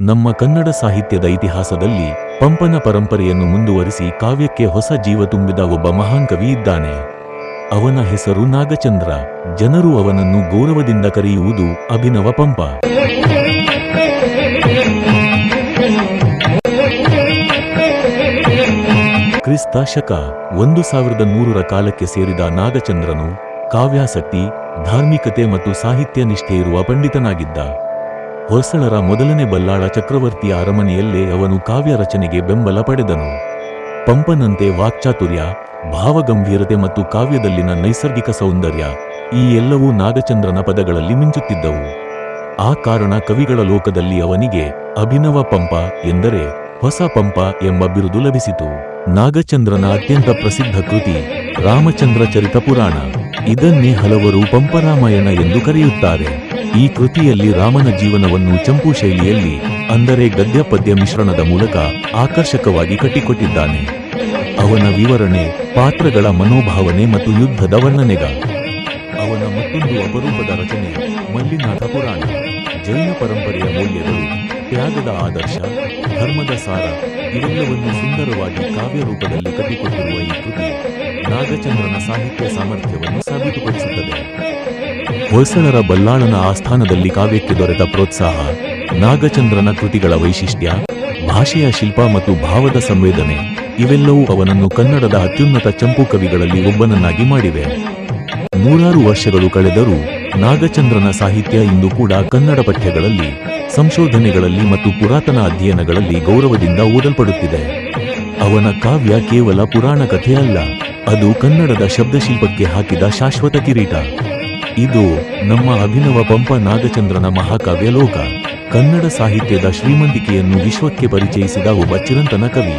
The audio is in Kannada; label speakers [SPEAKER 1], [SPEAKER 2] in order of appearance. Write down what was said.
[SPEAKER 1] ನಮ್ಮ ಕನ್ನಡ ಸಾಹಿತ್ಯದ ಇತಿಹಾಸದಲ್ಲಿ ಪಂಪನ ಪರಂಪರೆಯನ್ನು ಮುಂದುವರಿಸಿ ಕಾವ್ಯಕ್ಕೆ ಹೊಸ ಜೀವ ತುಂಬಿದ ಒಬ್ಬ ಮಹಾನ್ ಕವಿ ಇದ್ದಾನೆ. ಅವನ ಹೆಸರು ನಾಗಚಂದ್ರ. ಜನರು ಅವನನ್ನು ಗೌರವದಿಂದ ಕರೆಯುವುದು ಅಭಿನವ ಪಂಪ. ಕ್ರಿಸ್ತ ಶಕ. ಒಂದು ಸಾವಿರದ ನೂರರ ಕಾಲಕ್ಕೆ ಸೇರಿದ ನಾಗಚಂದ್ರನು ಕಾವ್ಯಾಸಕ್ತಿ, ಧಾರ್ಮಿಕತೆ ಮತ್ತು ಸಾಹಿತ್ಯ ನಿಷ್ಠೆ ಇರುವ ಪಂಡಿತನಾಗಿದ್ದ. ಹೊಯ್ಸಳರ ಮೊದಲನೇ ಬಲ್ಲಾಳ ಚಕ್ರವರ್ತಿಯ ಅರಮನೆಯಲ್ಲೇ ಅವನು ಕಾವ್ಯ ರಚನೆಗೆ ಬೆಂಬಲ ಪಡೆದನು. ಪಂಪನಂತೆ ವಾಕ್ಚಾತುರ್ಯ, ಭಾವಗಂಭೀರತೆ ಮತ್ತು ಕಾವ್ಯದಲ್ಲಿನ ನೈಸರ್ಗಿಕ ಸೌಂದರ್ಯ ಈ ಎಲ್ಲವೂ ನಾಗಚಂದ್ರನ ಪದಗಳಲ್ಲಿ ಮಿಂಚುತ್ತಿದ್ದವು. ಆ ಕಾರಣ ಕವಿಗಳ ಲೋಕದಲ್ಲಿ ಅವನಿಗೆ ಅಭಿನವ ಪಂಪ ಎಂದರೆ ಹೊಸ ಪಂಪ ಎಂಬ ಬಿರುದು ಲಭಿಸಿತು. ನಾಗಚಂದ್ರನ ಅತ್ಯಂತ ಪ್ರಸಿದ್ಧ ಕೃತಿ ರಾಮಚಂದ್ರ ಚರಿತ ಪುರಾಣ. ಇದನ್ನೇ ಹಲವರು ಪಂಪರಾಮಾಯಣ ಎಂದು ಕರೆಯುತ್ತಾರೆ. ಈ ಕೃತಿಯಲ್ಲಿ ರಾಮನ ಜೀವನವನ್ನು ಚಂಪು ಶೈಲಿಯಲ್ಲಿ, ಅಂದರೆ ಗದ್ಯ ಪದ್ಯ ಮಿಶ್ರಣದ ಮೂಲಕ ಆಕರ್ಷಕವಾಗಿ ಕಟ್ಟಿಕೊಟ್ಟಿದ್ದಾನೆ. ಅವನ ವಿವರಣೆ ಪಾತ್ರಗಳ ಮನೋಭಾವನೆ ಮತ್ತು ಯುದ್ಧದ ವರ್ಣನೆಗ. ಅವನ ಮತ್ತೊಂದು ಅಪರೂಪದ ರಚನೆ ಮಲ್ಲಿನಾಥ ಪುರಾಣ. ಜೈನ ಪರಂಪರೆಯ ಮೌಲ್ಯಗಳು ತ್ಯಾಗದ ಆದರ್ಶ, ಧರ್ಮದ ಸಾರ ಇವೆಲ್ಲವನ್ನು ಸುಂದರವಾಗಿ ಕಾವ್ಯ ರೂಪದಲ್ಲಿ ಕಟ್ಟಿಕೊಟ್ಟಿರುವ ಈ ಕೃತಿ ನಾಗಚಂದ್ರನ ಸಾಹಿತ್ಯ ಸಾಮರ್ಥ್ಯವನ್ನು ಸಾಬೀತುಪಡಿಸುತ್ತದೆ. ಹೊಯ್ಸಳರ ಬಲ್ಲಾಳನ ಆಸ್ಥಾನದಲ್ಲಿ ಕಾವ್ಯಕ್ಕೆ ದೊರೆತ ಪ್ರೋತ್ಸಾಹ, ನಾಗಚಂದ್ರನ ಕೃತಿಗಳ ವೈಶಿಷ್ಟ್ಯ, ಭಾಷೆಯ ಶಿಲ್ಪ ಮತ್ತು ಭಾವದ ಸಂವೇದನೆ, ಇವೆಲ್ಲವೂ ಅವನನ್ನು ಕನ್ನಡದ ಅತ್ಯುನ್ನತ ಚಂಪು ಕವಿಗಳಲ್ಲಿ ಒಬ್ಬನನ್ನಾಗಿ ಮಾಡಿವೆ. ನೂರಾರು ವರ್ಷಗಳು ಕಳೆದರೂ ನಾಗಚಂದ್ರನ ಸಾಹಿತ್ಯ ಇಂದು ಕೂಡ ಕನ್ನಡ ಪಠ್ಯಗಳಲ್ಲಿ, ಸಂಶೋಧನೆಗಳಲ್ಲಿ ಮತ್ತು ಪುರಾತನ ಅಧ್ಯಯನಗಳಲ್ಲಿ ಗೌರವದಿಂದ ಓದಲ್ಪಡುತ್ತಿದೆ. ಅವನ ಕಾವ್ಯ ಕೇವಲ ಪುರಾಣ ಕಥೆ ಅಲ್ಲ, ಅದು ಕನ್ನಡದ ಶಬ್ದಶಿಲ್ಪಕ್ಕೆ ಹಾಕಿದ ಶಾಶ್ವತ ಕಿರೀಟ. ಇದು ನಮ್ಮ ಅಭಿನವ ಪಂಪ ನಾಗಚಂದ್ರನ ಮಹಾಕಾವ್ಯ ಲೋಕ, ಕನ್ನಡ ಸಾಹಿತ್ಯದ ಶ್ರೀಮಂತಿಕೆಯನ್ನು ವಿಶ್ವಕ್ಕೆ ಪರಿಚಯಿಸಿದ ಒಬ್ಬ ಚಿರಂತನ ಕವಿ.